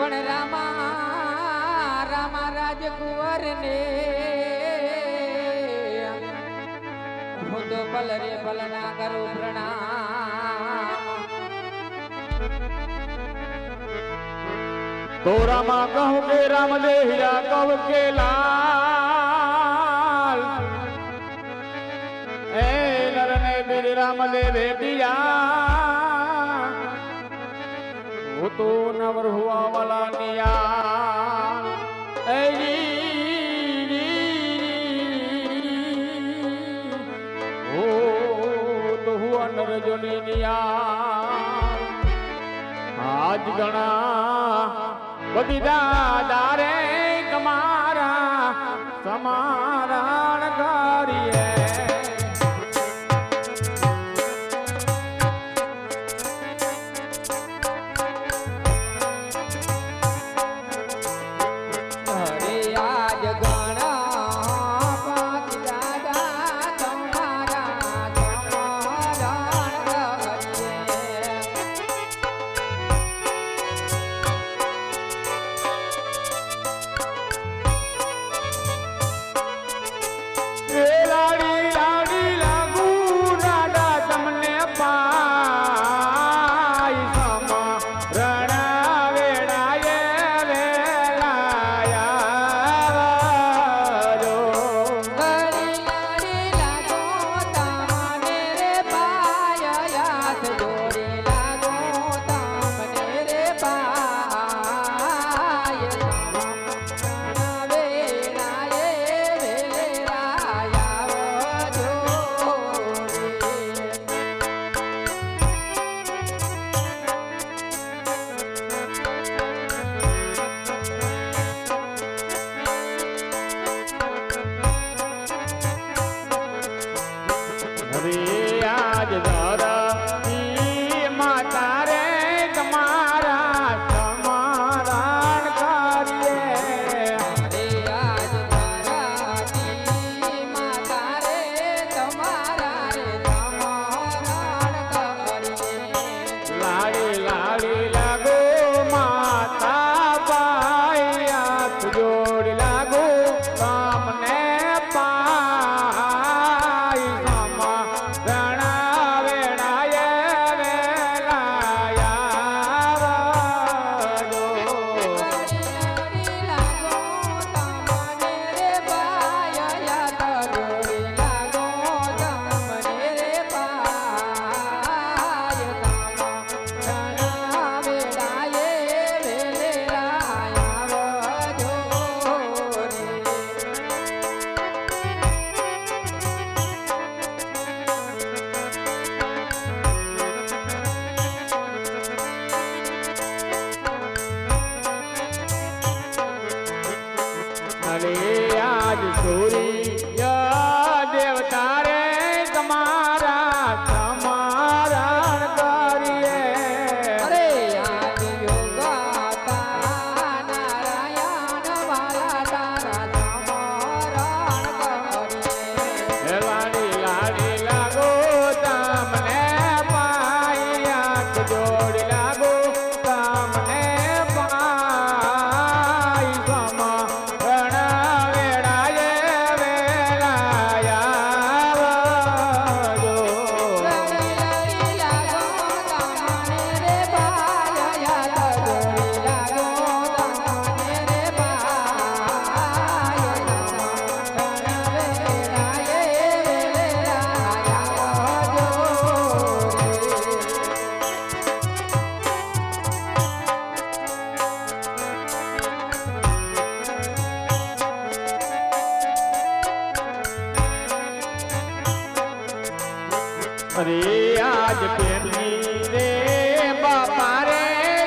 પણ રામા રામા રાજકુંવર ને ખુદો પલ રે પલ ના કરો પ્રણામ. તો રામા કહું કે રામ દેહિયા કહું કે લાલ. એ નર ને રામ દેવે દિયા તું નવરહુઆ વલાનિયા. આજ ગણા બધી દાદા રે કમારા સમાર અરે આજ પેલી રે બાપા રે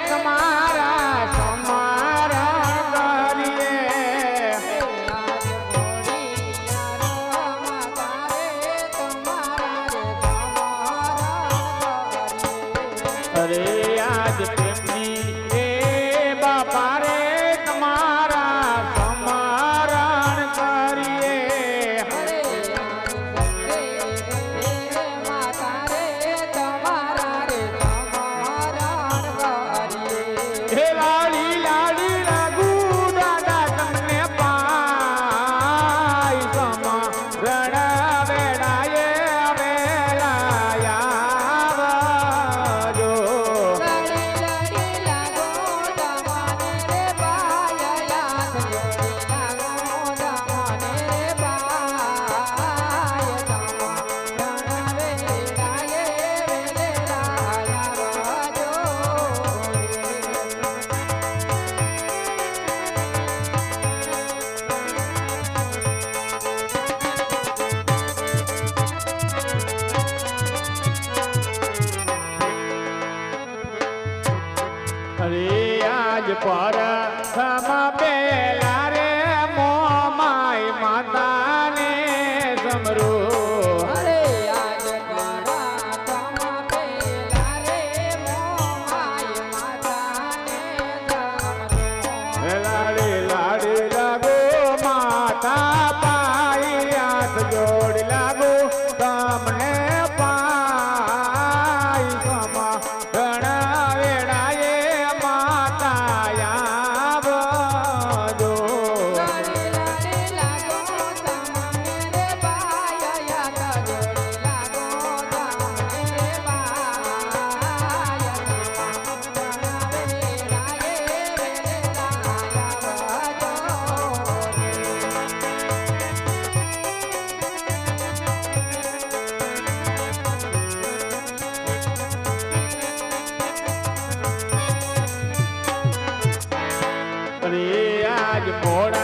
તમારા સમારા કરીએ અરે આજ પેલી આજ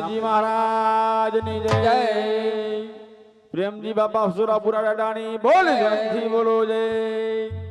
રામદેવજી મહારાજની જય. પ્રેમજી બાપા સુરાપુરા દાદાની બોલ બોલો જય